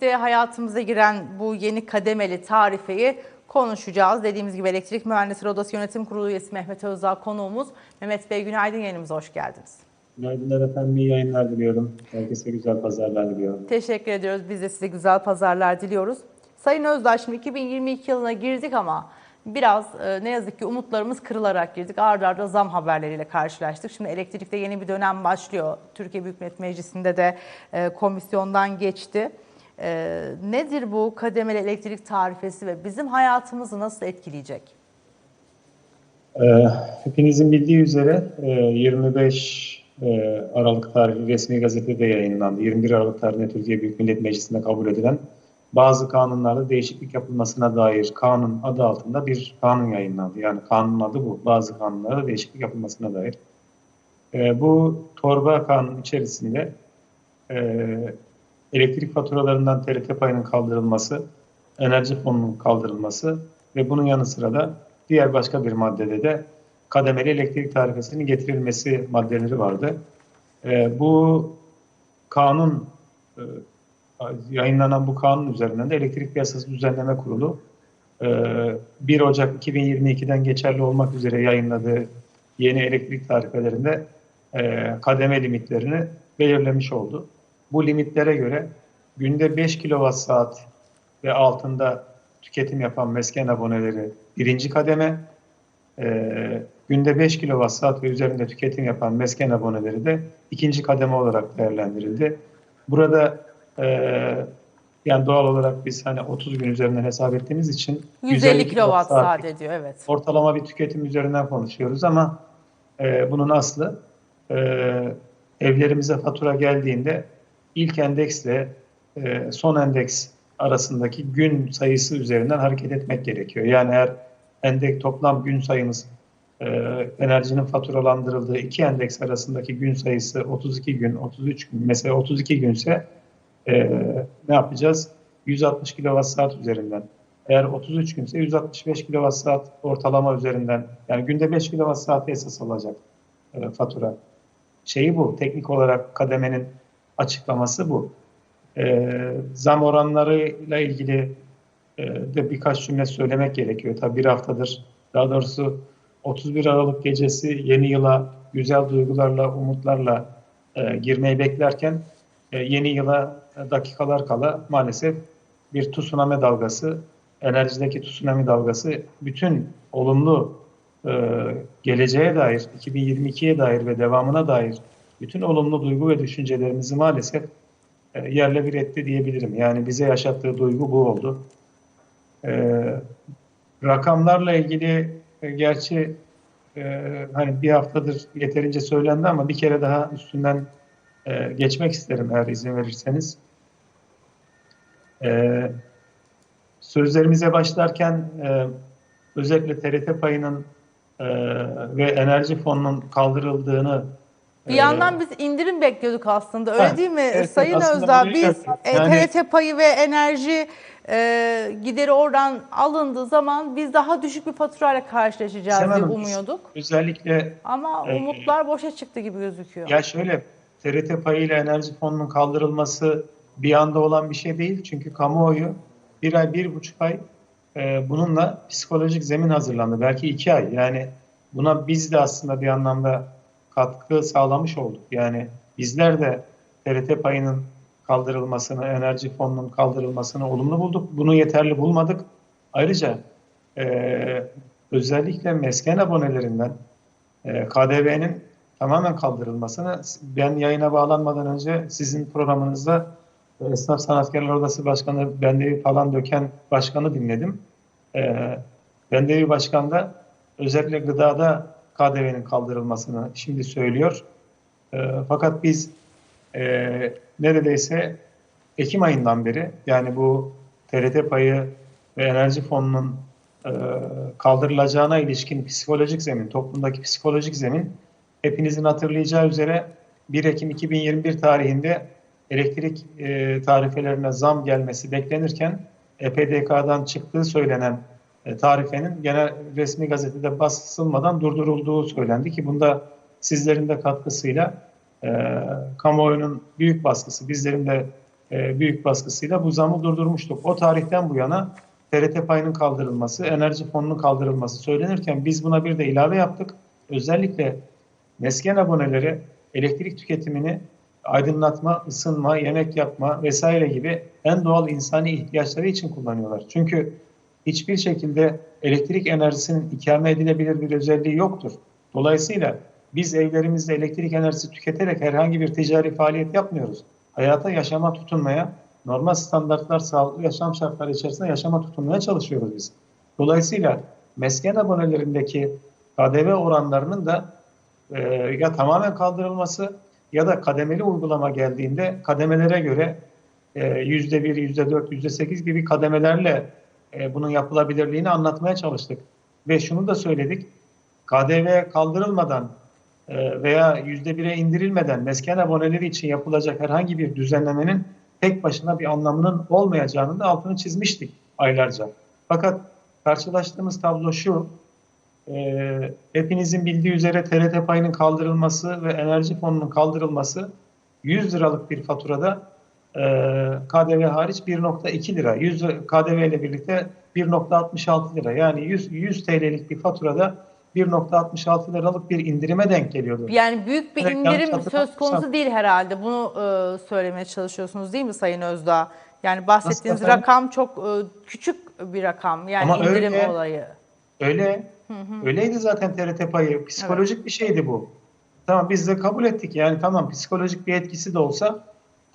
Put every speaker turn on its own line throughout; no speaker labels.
De hayatımıza giren bu yeni kademeli tarifeyi konuşacağız. Dediğimiz gibi Elektrik Mühendisleri Odası Yönetim Kurulu üyesi Mehmet Özdağ konuğumuz. Mehmet Bey günaydın yayınımıza hoş geldiniz.
Günaydınlar efendim, iyi yayınlar diliyorum. Herkese güzel pazarlar diliyorum.
Teşekkür ediyoruz. Biz de size güzel pazarlar diliyoruz. Sayın Özdağ şimdi 2022 yılına girdik ama biraz e, ne yazık ki umutlarımız kırılarak girdik. Arda arda zam haberleriyle karşılaştık. Şimdi elektrikte yeni bir dönem başlıyor. Türkiye Büyük Millet Meclisi'nde de e, komisyondan geçti. E, nedir bu kademeli elektrik tarifesi ve bizim hayatımızı nasıl etkileyecek?
Ee, hepinizin bildiği üzere e, 25 e, Aralık tarihi resmi gazetede yayınlandı. 21 Aralık tarihinde Türkiye Büyük Millet Meclisi'nde kabul edilen bazı kanunlarda değişiklik yapılmasına dair kanun adı altında bir kanun yayınlandı. Yani kanunun adı bu. Bazı kanunlarda değişiklik yapılmasına dair. E, bu torba kanun içerisinde e, elektrik faturalarından TRT payının kaldırılması, enerji fonunun kaldırılması ve bunun yanı sıra da diğer başka bir maddede de kademeli elektrik tarifesinin getirilmesi maddeleri vardı. E, bu kanun e, yayınlanan bu kanun üzerinden de Elektrik Piyasası Düzenleme Kurulu e, 1 Ocak 2022'den geçerli olmak üzere yayınladığı yeni elektrik tarifelerinde e, kademe limitlerini belirlemiş oldu. Bu limitlere göre günde 5 kilowatt saat ve altında tüketim yapan mesken aboneleri birinci kademe, e, günde 5 kilowatt saat ve üzerinde tüketim yapan mesken aboneleri de ikinci kademe olarak değerlendirildi. Burada e, yani doğal olarak biz hani 30 gün üzerinden hesap ettiğimiz için
150 kilowatt
saat
ediyor evet.
ortalama bir tüketim üzerinden konuşuyoruz ama e, bunun aslı e, evlerimize fatura geldiğinde ilk endeksle e, son endeks arasındaki gün sayısı üzerinden hareket etmek gerekiyor. Yani eğer endek toplam gün sayımız e, enerjinin faturalandırıldığı iki endeks arasındaki gün sayısı 32 gün, 33 gün, mesela 32 günse e, ne yapacağız? 160 kilowatt saat üzerinden. Eğer 33 günse 165 kilowatt saat ortalama üzerinden yani günde 5 kilowatt saat esas alacak fatura. Şeyi bu. Teknik olarak kademenin açıklaması bu. E, zam oranlarıyla ilgili e, de birkaç cümle söylemek gerekiyor. Tabii bir haftadır daha doğrusu 31 Aralık gecesi yeni yıla güzel duygularla, umutlarla e, girmeyi beklerken e, yeni yıla dakikalar kala maalesef bir tsunami dalgası, enerjideki tsunami dalgası bütün olumlu e, geleceğe dair, 2022'ye dair ve devamına dair bütün olumlu duygu ve düşüncelerimizi maalesef e, yerle bir etti diyebilirim. Yani bize yaşattığı duygu bu oldu. E, rakamlarla ilgili e, gerçi e, hani bir haftadır yeterince söylendi ama bir kere daha üstünden e, geçmek isterim eğer izin verirseniz. E, sözlerimize başlarken e, özellikle TRT payının e, ve enerji fonunun kaldırıldığını
Bir
e,
yandan biz indirim bekliyorduk aslında öyle
Ha,
değil mi
evet,
Sayın Özdağ? Biz e,
Yani-
TRT payı ve enerji e, gideri oradan alındığı zaman biz daha düşük bir faturayla karşılaşacağız diye
Hanım,
umuyorduk.
Özellikle
Ama
e,
umutlar boşa çıktı gibi gözüküyor.
Ya şöyle, TRT payıyla enerji fonunun kaldırılması bir anda olan bir şey değil. Çünkü kamuoyu bir ay, bir buçuk ay e, bununla psikolojik zemin hazırlandı. Belki iki ay. Yani buna biz de aslında bir anlamda katkı sağlamış olduk. Yani bizler de TRT payının kaldırılmasını, enerji fonunun kaldırılmasını olumlu bulduk. Bunu yeterli bulmadık. Ayrıca e, özellikle mesken abonelerinden e, KDV'nin tamamen kaldırılmasını ben yayına bağlanmadan önce sizin programınızda e, Esnaf Sanatkarlar Odası Başkanı Bendevi falan döken başkanı dinledim. E, Bendevi Başkan da özellikle gıdada KDV'nin kaldırılmasını şimdi söylüyor. E, fakat biz e, neredeyse Ekim ayından beri yani bu TRT payı ve enerji fonunun e, kaldırılacağına ilişkin psikolojik zemin, toplumdaki psikolojik zemin hepinizin hatırlayacağı üzere 1 Ekim 2021 tarihinde elektrik e, tarifelerine zam gelmesi beklenirken EPDK'dan çıktığı söylenen tarifenin genel resmi gazetede basılmadan durdurulduğu söylendi ki bunda sizlerin de katkısıyla e, kamuoyunun büyük baskısı, bizlerin de e, büyük baskısıyla bu zamı durdurmuştuk. O tarihten bu yana TRT payının kaldırılması, enerji fonunun kaldırılması söylenirken biz buna bir de ilave yaptık. Özellikle mesken aboneleri elektrik tüketimini aydınlatma, ısınma, yemek yapma vesaire gibi en doğal insani ihtiyaçları için kullanıyorlar. Çünkü hiçbir şekilde elektrik enerjisinin ikame edilebilir bir özelliği yoktur. Dolayısıyla biz evlerimizde elektrik enerjisi tüketerek herhangi bir ticari faaliyet yapmıyoruz. Hayata, yaşama tutunmaya, normal standartlar, sağlıklı yaşam şartları içerisinde yaşama tutunmaya çalışıyoruz biz. Dolayısıyla mesken abonelerindeki KDV oranlarının da e, ya tamamen kaldırılması ya da kademeli uygulama geldiğinde kademelere göre e, yüzde bir, yüzde dört, yüzde sekiz gibi kademelerle e, bunun yapılabilirliğini anlatmaya çalıştık. Ve şunu da söyledik, KDV kaldırılmadan e, veya yüzde bire indirilmeden mesken aboneleri için yapılacak herhangi bir düzenlemenin tek başına bir anlamının olmayacağını da altını çizmiştik aylarca. Fakat karşılaştığımız tablo şu, e, hepinizin bildiği üzere TRT payının kaldırılması ve enerji fonunun kaldırılması 100 liralık bir faturada KDV hariç 1.2 lira. 100 lira- KDV ile birlikte 1.66 lira. Yani 100, 100 TL'lik bir faturada 1.66 liralık bir indirime denk geliyordu.
Yani büyük bir
Evet,
indirim söz konusu değil herhalde. Bunu e, söylemeye çalışıyorsunuz değil mi Sayın Özdağ? Yani bahsettiğiniz
efendim?
rakam çok e, küçük bir rakam. Yani
Ama
indirim
öyle.
olayı.
Öyle. Öyleydi zaten TRT payı. Psikolojik bir şeydi bu. Tamam biz de kabul ettik. Yani tamam psikolojik bir etkisi de olsa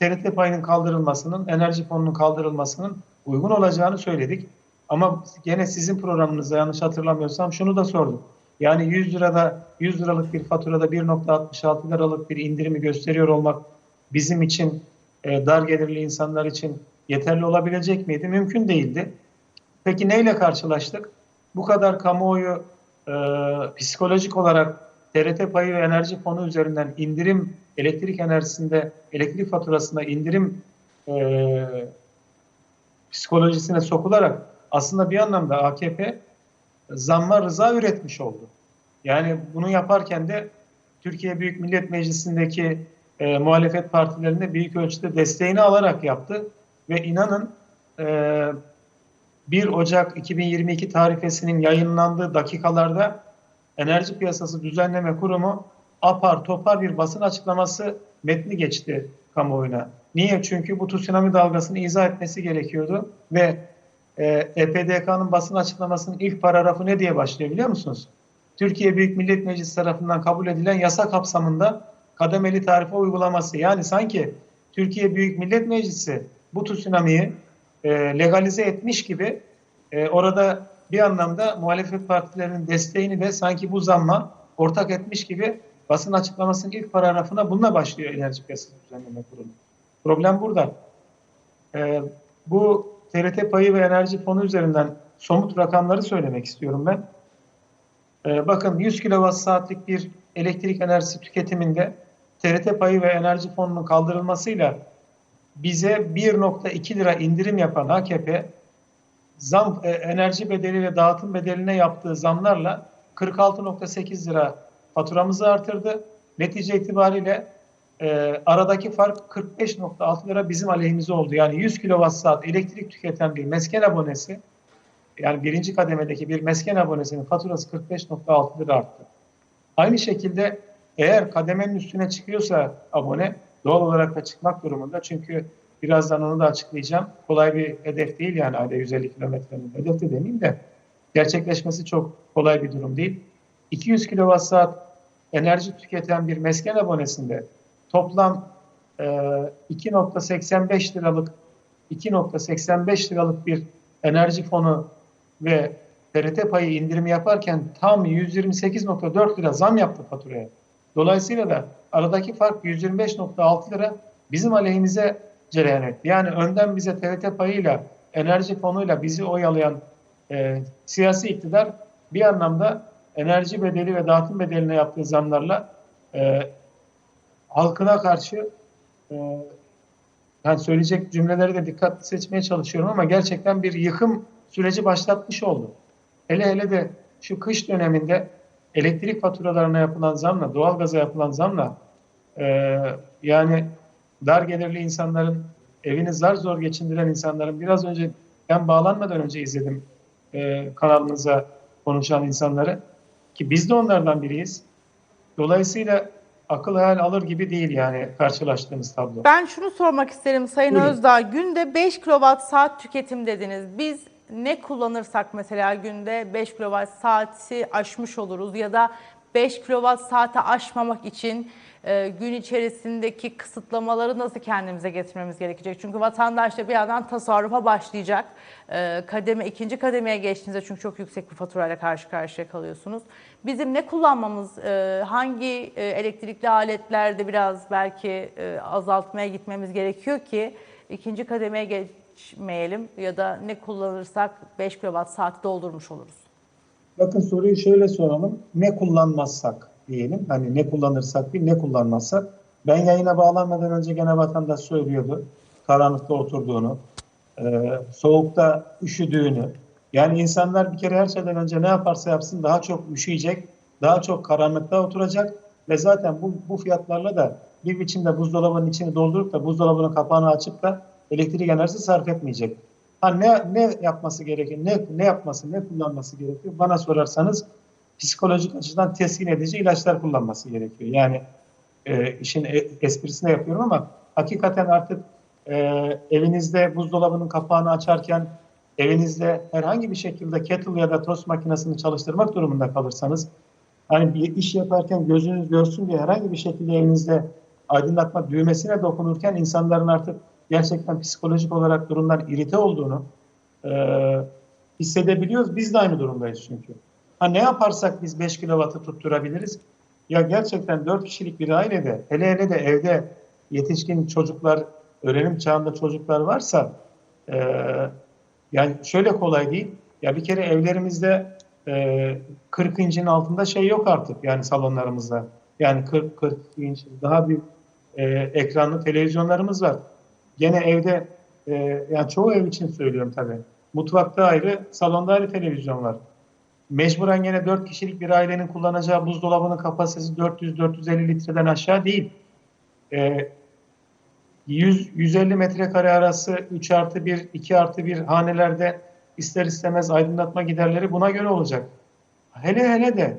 TRT payının kaldırılmasının, enerji fonunun kaldırılmasının uygun olacağını söyledik. Ama gene sizin programınızda yanlış hatırlamıyorsam şunu da sordum. Yani 100 lirada 100 liralık bir faturada 1.66 liralık bir indirimi gösteriyor olmak bizim için e, dar gelirli insanlar için yeterli olabilecek miydi? Mümkün değildi. Peki neyle karşılaştık? Bu kadar kamuoyu e, psikolojik olarak TRT payı ve enerji fonu üzerinden indirim elektrik enerjisinde, elektrik faturasında indirim e, psikolojisine sokularak aslında bir anlamda AKP zamma rıza üretmiş oldu. Yani bunu yaparken de Türkiye Büyük Millet Meclisi'ndeki e, muhalefet partilerinde büyük ölçüde desteğini alarak yaptı ve inanın e, 1 Ocak 2022 tarifesinin yayınlandığı dakikalarda Enerji Piyasası Düzenleme Kurumu apar topar bir basın açıklaması metni geçti kamuoyuna. Niye? Çünkü bu tsunami dalgasını izah etmesi gerekiyordu ve e, EPDK'nın basın açıklamasının ilk paragrafı ne diye başlıyor biliyor musunuz? Türkiye Büyük Millet Meclisi tarafından kabul edilen yasa kapsamında kademeli tarife uygulaması. Yani sanki Türkiye Büyük Millet Meclisi bu tsunami'yi e, legalize etmiş gibi e, orada bir anlamda muhalefet partilerinin desteğini de sanki bu zamma ortak etmiş gibi basın açıklamasının ilk paragrafına bununla başlıyor Enerji Piyasası Düzenleme Kurulu. Problem burada. E, bu TRT payı ve enerji fonu üzerinden somut rakamları söylemek istiyorum ben. E, bakın 100 kilowatt saatlik bir elektrik enerjisi tüketiminde TRT payı ve enerji fonunun kaldırılmasıyla bize 1.2 lira indirim yapan AKP zam e, enerji bedeli ve dağıtım bedeline yaptığı zamlarla 46.8 lira faturamızı artırdı. Netice itibariyle e, aradaki fark 45.6 lira bizim aleyhimize oldu. Yani 100 kilowatt saat elektrik tüketen bir mesken abonesi yani birinci kademedeki bir mesken abonesinin faturası 45.6 lira arttı. Aynı şekilde eğer kademenin üstüne çıkıyorsa abone doğal olarak da çıkmak durumunda. Çünkü birazdan onu da açıklayacağım. Kolay bir hedef değil yani ayda 150 kilometrenin hedef de demeyeyim de gerçekleşmesi çok kolay bir durum değil. 200 kilowatt saat enerji tüketen bir mesken abonesinde toplam e, 2.85 liralık 2.85 liralık bir enerji fonu ve TRT payı indirimi yaparken tam 128.4 lira zam yaptı faturaya. Dolayısıyla da aradaki fark 125.6 lira bizim aleyhimize cereyan etti. Yani önden bize TRT payıyla, enerji fonuyla bizi oyalayan e, siyasi iktidar bir anlamda enerji bedeli ve dağıtım bedeline yaptığı zamlarla e, halkına karşı e, yani söyleyecek cümleleri de dikkatli seçmeye çalışıyorum ama gerçekten bir yıkım süreci başlatmış oldu. Hele hele de şu kış döneminde elektrik faturalarına yapılan zamla, doğalgaza yapılan zamla e, yani dar gelirli insanların evini zar zor geçindiren insanların biraz önce ben bağlanmadan önce izledim e, kanalınıza konuşan insanları ki biz de onlardan biriyiz. Dolayısıyla akıl hayal alır gibi değil yani karşılaştığımız tablo.
Ben şunu sormak isterim Sayın
Buyurun.
Özdağ. Günde 5 kilowatt saat tüketim dediniz. Biz ne kullanırsak mesela günde 5 kilowatt saati aşmış oluruz ya da 5 kilowatt saati aşmamak için e, gün içerisindeki kısıtlamaları nasıl kendimize getirmemiz gerekecek? Çünkü vatandaş da bir yandan tasarrufa başlayacak. E, kademe ikinci kademeye geçtiğinizde çünkü çok yüksek bir faturayla karşı karşıya kalıyorsunuz. Bizim ne kullanmamız, e, hangi e, elektrikli aletlerde biraz belki azaltmaya gitmemiz gerekiyor ki ikinci kademeye geçmeyelim ya da ne kullanırsak 5 kW saati doldurmuş oluruz.
Bakın soruyu şöyle soralım. Ne kullanmazsak diyelim. Hani ne kullanırsak değil, ne kullanmazsak. Ben yayına bağlanmadan önce gene vatandaş söylüyordu. Karanlıkta oturduğunu, e, soğukta üşüdüğünü. Yani insanlar bir kere her şeyden önce ne yaparsa yapsın daha çok üşüyecek, daha çok karanlıkta oturacak ve zaten bu, bu fiyatlarla da bir biçimde buzdolabının içini doldurup da buzdolabının kapağını açıp da elektrik enerjisi sarf etmeyecek. Ha ne ne yapması gerekiyor? Ne ne yapması, ne kullanması gerekiyor? Bana sorarsanız psikolojik açıdan teskin edici ilaçlar kullanması gerekiyor. Yani e, işin e- esprisine yapıyorum ama hakikaten artık e, evinizde buzdolabının kapağını açarken evinizde herhangi bir şekilde kettle ya da tost makinesini çalıştırmak durumunda kalırsanız hani bir iş yaparken gözünüz görsün diye herhangi bir şekilde evinizde aydınlatma düğmesine dokunurken insanların artık gerçekten psikolojik olarak durumdan irite olduğunu e, hissedebiliyoruz. Biz de aynı durumdayız çünkü. Ha ne yaparsak biz 5 kilovatı tutturabiliriz? Ya gerçekten 4 kişilik bir ailede, hele hele de evde yetişkin çocuklar, öğrenim çağında çocuklar varsa e, yani şöyle kolay değil. Ya bir kere evlerimizde e, 40 incin altında şey yok artık yani salonlarımızda. Yani 40 40 inç daha bir e, ekranlı televizyonlarımız var. Gene evde e, yani çoğu ev için söylüyorum tabii. Mutfakta ayrı, salonda ayrı televizyon var. Mecburen gene 4 kişilik bir ailenin kullanacağı buzdolabının kapasitesi 400-450 litreden aşağı değil. E, 100, 150 metrekare arası 3 artı 1, 2 artı 1 hanelerde ister istemez aydınlatma giderleri buna göre olacak. Hele hele de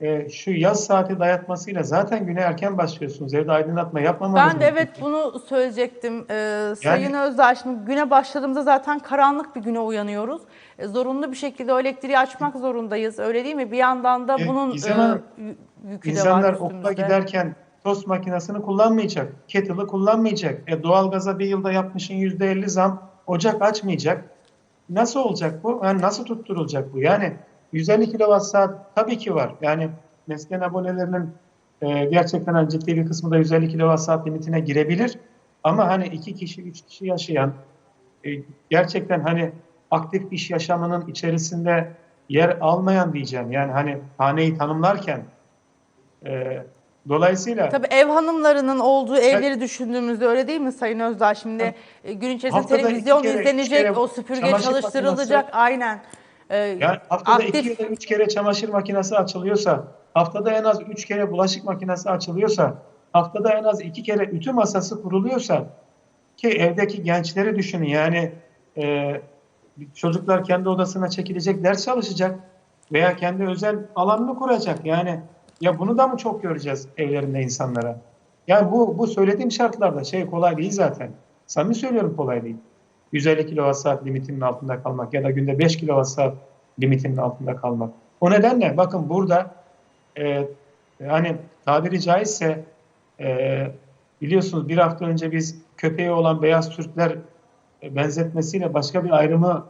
e, şu yaz saati dayatmasıyla zaten güne erken başlıyorsunuz. Evde aydınlatma yapmamanız
Ben de evet
gerekiyor.
bunu söyleyecektim. Ee, Sayın Özdağ şimdi güne başladığımızda zaten karanlık bir güne uyanıyoruz. E, zorunlu bir şekilde o elektriği açmak zorundayız. Öyle değil mi? Bir yandan da
E,
bunun e, yükü de
İnsanlar
var
okula
üstümüzde.
giderken tost makinesini kullanmayacak, kettle'ı kullanmayacak. E, doğalgaza bir yılda yapmışın yüzde elli zam, ocak açmayacak. Nasıl olacak bu? Yani nasıl tutturulacak bu? Yani 150 kilowatt saat tabii ki var. Yani mesken abonelerinin e, gerçekten hani ciddi bir kısmı da 150 kilowatt saat limitine girebilir. Ama hani iki kişi, üç kişi yaşayan, e, gerçekten hani aktif iş yaşamının içerisinde yer almayan diyeceğim. Yani hani haneyi tanımlarken e, dolayısıyla
Tabii ev hanımlarının olduğu evleri düşündüğümüzde öyle değil mi Sayın Özdağ? Şimdi e, gün içerisinde televizyon
kere,
izlenecek,
kere
o süpürge çalıştırılacak.
makinesi-
Aynen. Ee,
yani haftada
aktif-
iki ya da üç kere çamaşır makinesi açılıyorsa, haftada en az üç kere bulaşık makinesi açılıyorsa, haftada en az iki kere ütü masası kuruluyorsa ki evdeki gençleri düşünün yani e, çocuklar kendi odasına çekilecek, ders çalışacak veya kendi özel alanını kuracak. Yani ya bunu da mı çok göreceğiz evlerinde insanlara? Yani bu bu söylediğim şartlarda şey kolay değil zaten. Samimi söylüyorum kolay değil. 150 kWh limitinin altında kalmak ya da günde 5 kWh limitinin altında kalmak. O nedenle bakın burada e, yani tabiri caizse e, biliyorsunuz bir hafta önce biz köpeği olan beyaz Türkler e, benzetmesiyle başka bir ayrımı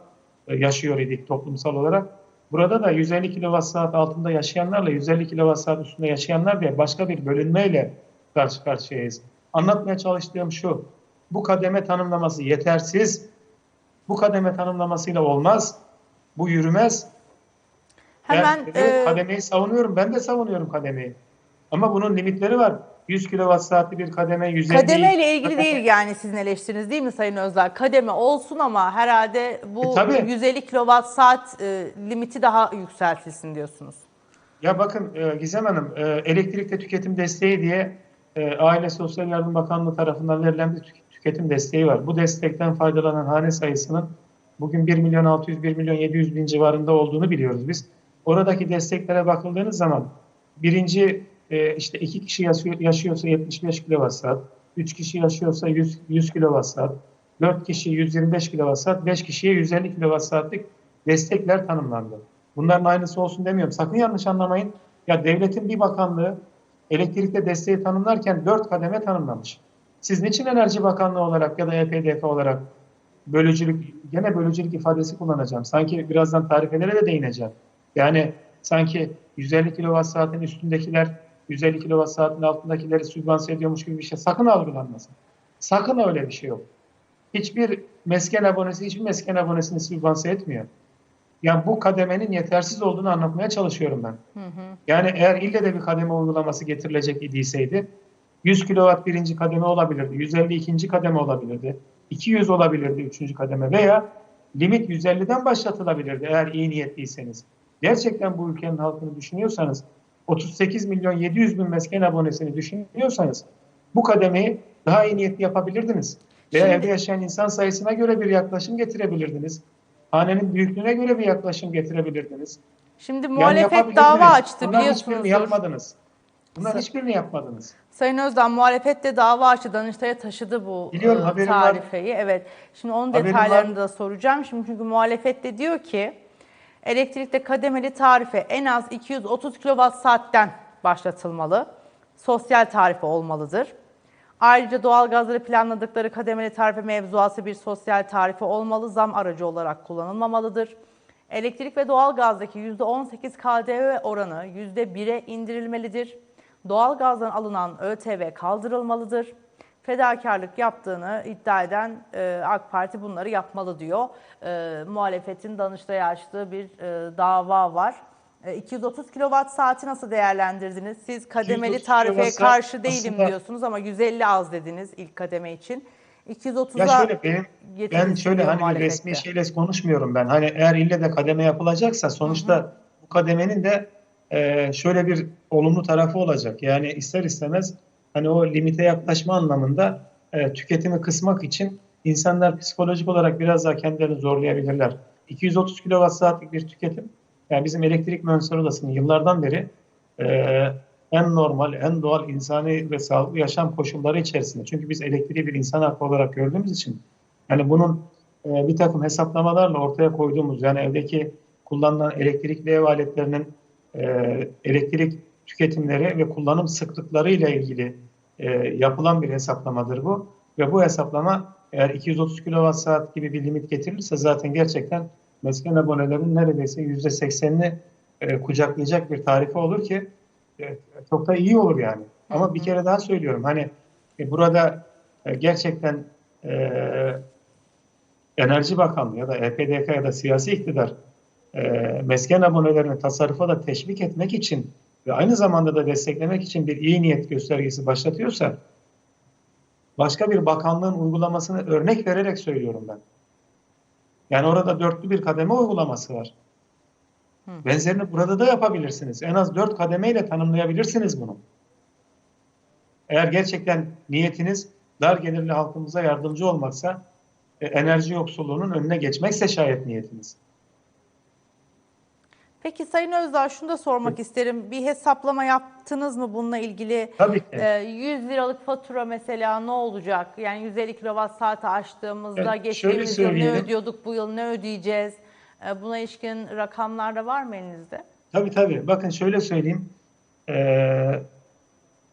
e, yaşıyor idik toplumsal olarak. Burada da 150 kWh altında yaşayanlarla 150 kWh üstünde yaşayanlar diye başka bir bölünmeyle karşı karşıyayız. Anlatmaya çalıştığım şu. Bu kademe tanımlaması yetersiz. Bu kademe tanımlamasıyla olmaz. Bu yürümez.
Hemen
ben
e,
kademeyi savunuyorum. Ben de savunuyorum kademeyi. Ama bunun limitleri var. 100 kWh saatli bir kademe 150
Kademe ile ilgili değil yani sizin eleştiriniz değil mi Sayın Özdağ? Kademe olsun ama herhalde bu
E, tabii.
150 kilowatt saat e, limiti daha yükseltilsin diyorsunuz.
Ya bakın e, Gizem Hanım, e, elektrikte tüketim desteği diye e, Aile Sosyal Yardım Bakanlığı tarafından verilen bir tüketim desteği var. Bu destekten faydalanan hane sayısının bugün 1 milyon 600, 1 milyon 700 bin civarında olduğunu biliyoruz biz. Oradaki desteklere bakıldığınız zaman birinci e, işte iki kişi yaşıyor- yaşıyorsa 75 kWh saat, 3 kişi yaşıyorsa 100, 100 kWh saat, 4 kişi 125 kWh saat, 5 kişiye 150 kWh saatlik destekler tanımlandı. Bunların aynısı olsun demiyorum. Sakın yanlış anlamayın. Ya devletin bir bakanlığı elektrikte desteği tanımlarken 4 kademe tanımlamış. Siz niçin Enerji Bakanlığı olarak ya da EPDF olarak bölücülük, gene bölücülük ifadesi kullanacağım. Sanki birazdan tarifelere de değineceğim. Yani sanki 150 kWh saatin üstündekiler 150 kWh saatin altındakileri sübvanse ediyormuş gibi bir şey sakın algılanmasın. Sakın öyle bir şey yok. Hiçbir mesken abonesi hiçbir mesken abonesini sübvanse etmiyor. Yani bu kademenin yetersiz olduğunu anlatmaya çalışıyorum ben. Yani eğer ille de bir kademe uygulaması getirilecek idiyseydi 100 kW birinci kademe olabilirdi, 150 ikinci kademe olabilirdi, 200 olabilirdi üçüncü kademe veya limit 150'den başlatılabilirdi eğer iyi niyetliyseniz. Gerçekten bu ülkenin halkını düşünüyorsanız 38 milyon 700 bin mesken abonesini düşünüyorsanız bu kademeyi daha iyi niyetli yapabilirdiniz. Veya
Şimdi-
evde yaşayan insan sayısına göre bir yaklaşım getirebilirdiniz. Hanenin büyüklüğüne göre bir yaklaşım getirebilirdiniz.
Şimdi
Yani
muhalefet
yapabilirdiniz.
dava açtı
Bunların
biliyorsunuzdur.
hiçbirini yapmadınız. Bunların
Sa-
hiçbirini yapmadınız.
Sayın Özden muhalefet de dava açtı. Danıştay'a taşıdı bu
Biliyorum,
e,
haberim var.
tarifeyi. Evet. Şimdi onun
Haberim
detaylarını
var.
da soracağım. Şimdi çünkü muhalefet de diyor ki elektrikte kademeli tarife en az 230 kWh saatten başlatılmalı. Sosyal tarife olmalıdır. Ayrıca doğalgazları planladıkları kademeli tarife mevzuası bir sosyal tarife olmalı, zam aracı olarak kullanılmamalıdır. Elektrik ve doğalgazdaki %18 KDV oranı %1'e indirilmelidir. Doğalgazdan alınan ÖTV kaldırılmalıdır. Fedakarlık yaptığını iddia eden e, AK Parti bunları yapmalı diyor. E, muhalefetin Danıştay'a açtığı bir e, dava var. E, 230 kWh saati nasıl değerlendirdiniz? Siz kademeli
230
tarifeye karşı değilim
aslında-
diyorsunuz ama 150 az dediniz ilk kademe için. 230'a
Ya şöyle benim ben şöyle hani
muhalefette.
resmi şeyle konuşmuyorum ben. Hani eğer ille de kademe yapılacaksa sonuçta bu kademenin de e, şöyle bir olumlu tarafı olacak. Yani ister istemez hani o limite yaklaşma anlamında e, tüketimi kısmak için insanlar psikolojik olarak biraz daha kendilerini zorlayabilirler. 230 kWh saatlik bir tüketim yani bizim elektrik mühendisleri odasının yıllardan beri e, en normal, en doğal insani ve sağlıklı yaşam koşulları içerisinde. Çünkü biz elektriği bir insan hakkı olarak gördüğümüz için yani bunun e, bir takım hesaplamalarla ortaya koyduğumuz yani evdeki kullanılan elektrikli ev aletlerinin e, elektrik tüketimleri ve kullanım sıklıkları ile ilgili e, yapılan bir hesaplamadır bu. Ve bu hesaplama eğer 230 kWh gibi bir limit getirilirse zaten gerçekten mesken abonelerinin neredeyse %80'ini e, kucaklayacak bir tarife olur ki çok da iyi olur yani. Ama bir kere daha söylüyorum hani burada gerçekten Enerji Bakanlığı ya da EPDK ya da siyasi iktidar e, mesken abonelerini tasarrufa da teşvik etmek için ve aynı zamanda da desteklemek için bir iyi niyet göstergesi başlatıyorsa başka bir bakanlığın uygulamasını örnek vererek söylüyorum ben. Yani orada dörtlü bir kademe uygulaması var. Benzerini burada da yapabilirsiniz. En az dört kademeyle tanımlayabilirsiniz bunu. Eğer gerçekten niyetiniz dar gelirli halkımıza yardımcı olmaksa, e, enerji yoksulluğunun önüne geçmekse şayet niyetiniz.
Peki Sayın Özdağ şunu da sormak isterim. Bir hesaplama yaptınız mı bununla ilgili?
Tabii ki.
Ee, 100 liralık fatura mesela ne olacak? Yani 150 kWh saati açtığımızda
Evet,
geçtiğimiz yıl ne ödüyorduk, bu yıl ne ödeyeceğiz? Ee, Buna ilişkin rakamlar da var mı elinizde?
Tabii tabii. Bakın şöyle söyleyeyim. Ee,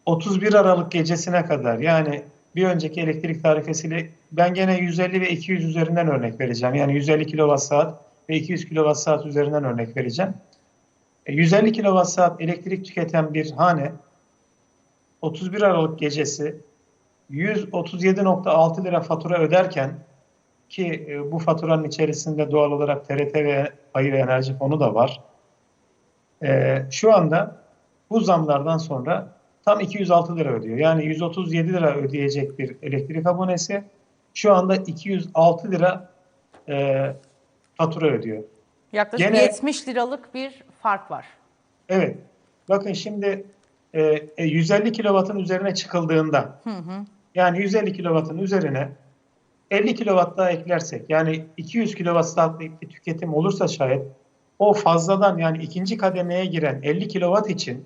31 Aralık gecesine kadar yani bir önceki elektrik tarifesiyle ben gene 150 ve 200 üzerinden örnek vereceğim. Yani 150 kWh saat ve 200 kWh üzerinden örnek vereceğim. E, 150 kWh saat elektrik tüketen bir hane 31 Aralık gecesi 137.6 lira fatura öderken ki e, bu faturanın içerisinde doğal olarak TRT ve payı ve enerji fonu da var. E, şu anda bu zamlardan sonra tam 206 lira ödüyor. Yani 137 lira ödeyecek bir elektrik abonesi şu anda 206 lira e, fatura ödüyor.
Yaklaşık
Gene-
70 liralık bir fark var.
Evet. Bakın şimdi e, e, 150 kilovatın üzerine çıkıldığında Yani 150 kW'ın üzerine 50 kW daha eklersek yani 200 kWh saatlik bir tüketim olursa şayet o fazladan yani ikinci kademeye giren 50 kW için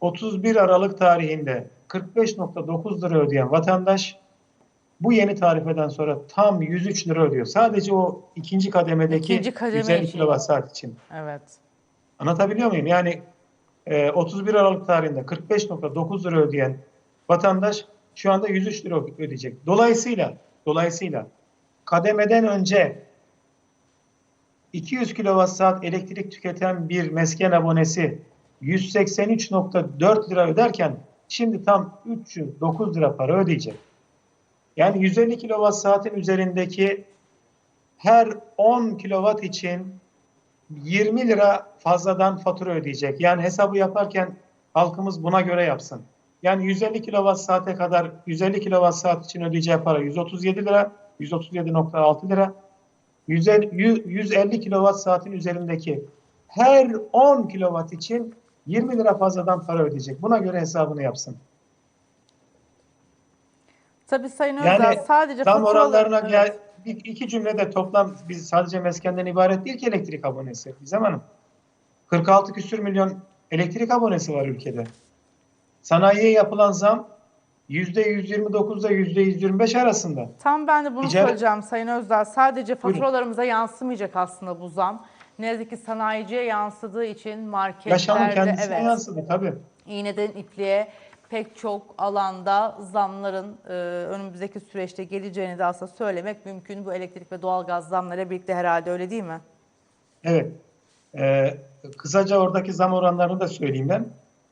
31 Aralık tarihinde 45.9 lira ödeyen vatandaş bu yeni tarifeden sonra tam 103 lira ödüyor. Sadece o ikinci kademedeki
İkinci kademe
150
için.
kWh saat için.
Evet.
Anlatabiliyor muyum? Yani e, 31 Aralık tarihinde 45.9 lira ödeyen vatandaş şu anda 103 lira ödeyecek. Dolayısıyla dolayısıyla kademeden önce 200 kWh saat elektrik tüketen bir mesken abonesi 183.4 lira öderken şimdi tam 309 lira para ödeyecek. Yani 150 kWh saatin üzerindeki her 10 kW için 20 lira fazladan fatura ödeyecek. Yani hesabı yaparken halkımız buna göre yapsın. Yani 150 kWh saate kadar 150 kWh saat için ödeyeceği para 137 lira, 137.6 lira. 150, 150 kWh saatin üzerindeki her 10 kW için 20 lira fazladan para ödeyecek. Buna göre hesabını yapsın.
Tabii Sayın
Yani
Özdağ sadece
Zam oranlarına
Evet.
gel, iki cümlede toplam biz sadece meskenden ibaret değil ki elektrik abonesi. Gizem Hanım. 46 küsür milyon elektrik abonesi var ülkede. Sanayiye yapılan zam %129 ile %125 arasında.
Tam ben de bunu
Ticaret-
soracağım Sayın Özdağ. Sadece
Buyurun.
faturalarımıza yansımayacak aslında bu zam. Ne yazık ki sanayiciye yansıdığı için marketlerde
Yaşamın kendisine
evet,
yansıdı tabii.
iğneden ipliğe pek çok alanda zamların e, önümüzdeki süreçte geleceğini de aslında söylemek mümkün. Bu elektrik ve doğalgaz zamları birlikte herhalde öyle değil mi?
Evet. Ee, kısaca oradaki zam oranlarını da söyleyeyim ben.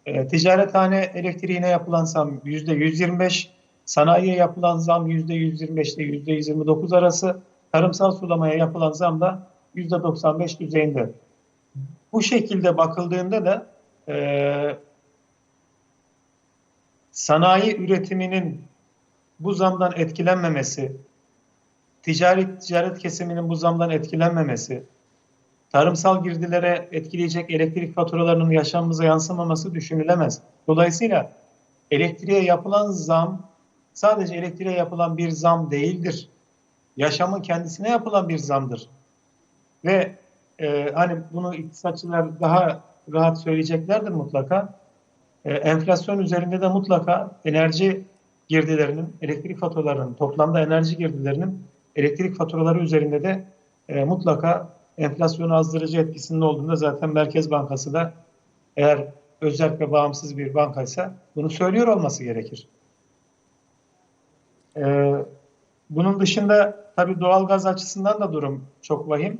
Ee, ticarethane elektriğine yapılan zam %125, sanayiye yapılan zam %125 ile %129 arası, tarımsal sulamaya yapılan zam da %95 düzeyinde. Bu şekilde bakıldığında da e, sanayi üretiminin bu zamdan etkilenmemesi, ticari ticaret kesiminin bu zamdan etkilenmemesi, tarımsal girdilere etkileyecek elektrik faturalarının yaşamımıza yansımaması düşünülemez. Dolayısıyla elektriğe yapılan zam sadece elektriğe yapılan bir zam değildir. Yaşamın kendisine yapılan bir zamdır. Ve e, hani bunu iktisatçılar daha rahat söyleyeceklerdir mutlaka. E, enflasyon üzerinde de mutlaka enerji girdilerinin, elektrik faturalarının, toplamda enerji girdilerinin elektrik faturaları üzerinde de e, mutlaka enflasyonu azdırıcı etkisinin olduğunda zaten Merkez Bankası da eğer özel ve bağımsız bir bankaysa bunu söylüyor olması gerekir. Ee, bunun dışında tabii doğalgaz açısından da durum çok vahim.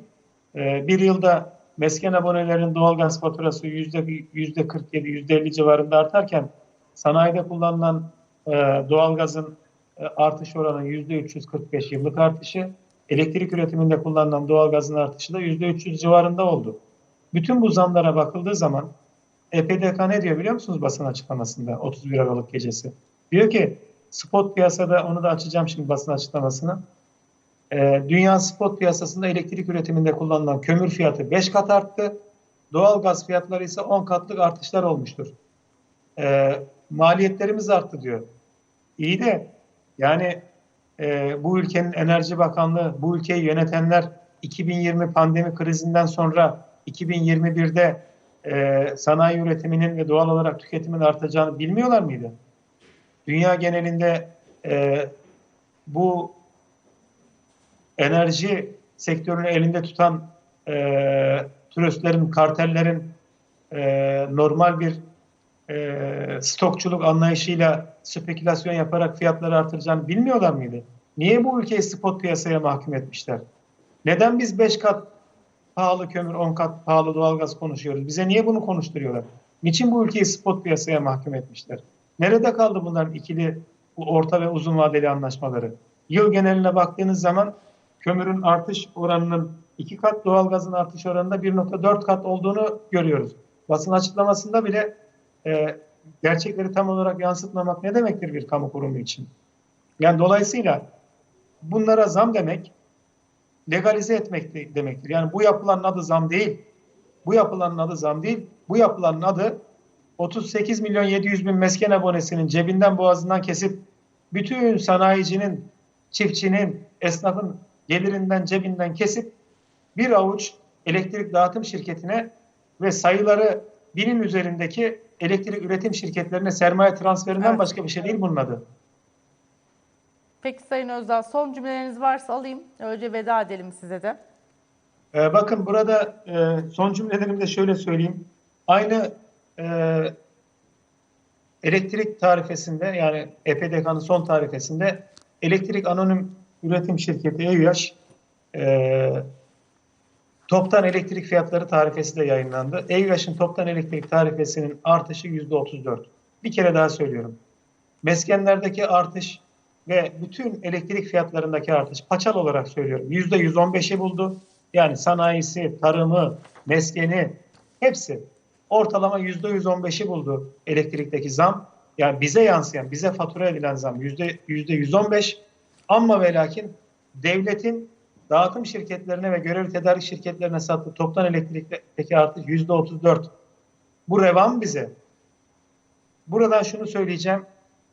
Ee, bir yılda mesken abonelerinin doğalgaz faturası yüzde yüzde 47, yüzde 50 civarında artarken sanayide kullanılan e, doğalgazın e, artış oranı yüzde 345 yıllık artışı, elektrik üretiminde kullanılan doğalgazın artışı da yüzde 300 civarında oldu. Bütün bu zamlara bakıldığı zaman EPDK ne diyor biliyor musunuz basın açıklamasında 31 Aralık gecesi? Diyor ki spot piyasada onu da açacağım şimdi basın açıklamasını. Ee, dünya spot piyasasında elektrik üretiminde kullanılan kömür fiyatı 5 kat arttı. Doğalgaz fiyatları ise 10 katlık artışlar olmuştur. Ee, maliyetlerimiz arttı diyor. İyi de yani e, bu ülkenin Enerji Bakanlığı, bu ülkeyi yönetenler 2020 pandemi krizinden sonra 2021'de e, sanayi üretiminin ve doğal olarak tüketimin artacağını bilmiyorlar mıydı? Dünya genelinde e, bu enerji sektörünü elinde tutan e, türöstlerin, kartellerin e, normal bir e, stokçuluk anlayışıyla spekülasyon yaparak fiyatları artıracağını bilmiyorlar mıydı? Niye bu ülkeyi spot piyasaya mahkum etmişler? Neden biz 5 kat pahalı kömür, 10 kat pahalı doğalgaz konuşuyoruz? Bize niye bunu konuşturuyorlar? Niçin bu ülkeyi spot piyasaya mahkum etmişler? Nerede kaldı bunların ikili, bu orta ve uzun vadeli anlaşmaları? Yıl geneline baktığınız zaman kömürün artış oranının 2 kat, doğalgazın artış oranında 1.4 kat olduğunu görüyoruz. Basın açıklamasında bile e, gerçekleri tam olarak yansıtmamak ne demektir bir kamu kurumu için? Yani dolayısıyla bunlara zam demek legalize etmek de- demektir. Yani bu yapılanın adı zam değil. Bu yapılanın adı zam değil. Bu yapılanın adı 38 milyon 700 bin mesken abonesinin cebinden boğazından kesip bütün sanayicinin, çiftçinin, esnafın gelirinden, cebinden kesip bir avuç elektrik dağıtım şirketine ve sayıları binin üzerindeki elektrik üretim şirketlerine sermaye transferinden
Evet.
başka bir şey değil bunun adı.
Peki Sayın Özdağ son cümleleriniz varsa alayım. Önce veda edelim size de.
Ee, bakın burada e, son cümlelerimi de şöyle söyleyeyim. Aynı e, elektrik tarifesinde yani EPDK'nın son tarifesinde elektrik anonim üretim şirketi EÜYAŞ e, toptan elektrik fiyatları tarifesi de yayınlandı. EÜYAŞ'ın toptan elektrik tarifesinin artışı %34. Bir kere daha söylüyorum. Meskenlerdeki artış ve bütün elektrik fiyatlarındaki artış paçal olarak söylüyorum. %115'i buldu. Yani sanayisi, tarımı, meskeni hepsi ortalama %115'i buldu elektrikteki zam. Yani bize yansıyan, bize fatura edilen zam yüzde 115. Ama ve lakin devletin dağıtım şirketlerine ve görevli tedarik şirketlerine sattığı toptan elektrikteki artış %34. Bu revan bize. Buradan şunu söyleyeceğim.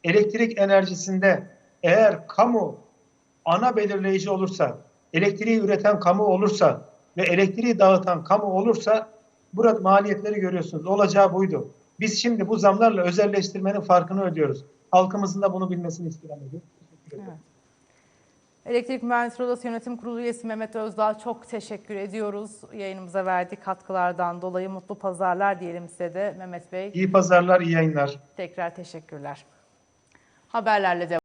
Elektrik enerjisinde eğer kamu ana belirleyici olursa, elektriği üreten kamu olursa ve elektriği dağıtan kamu olursa burada maliyetleri görüyorsunuz. Olacağı buydu. Biz şimdi bu zamlarla özelleştirmenin farkını ödüyoruz. Halkımızın da bunu bilmesini istiyorum. Teşekkür ederim.
Evet. Elektrik Mühendisleri Odası Yönetim Kurulu üyesi Mehmet Özdağ çok teşekkür ediyoruz. Yayınımıza verdiği katkılardan dolayı mutlu pazarlar diyelim size de Mehmet Bey.
İyi pazarlar, iyi yayınlar.
Tekrar teşekkürler. Haberlerle devam.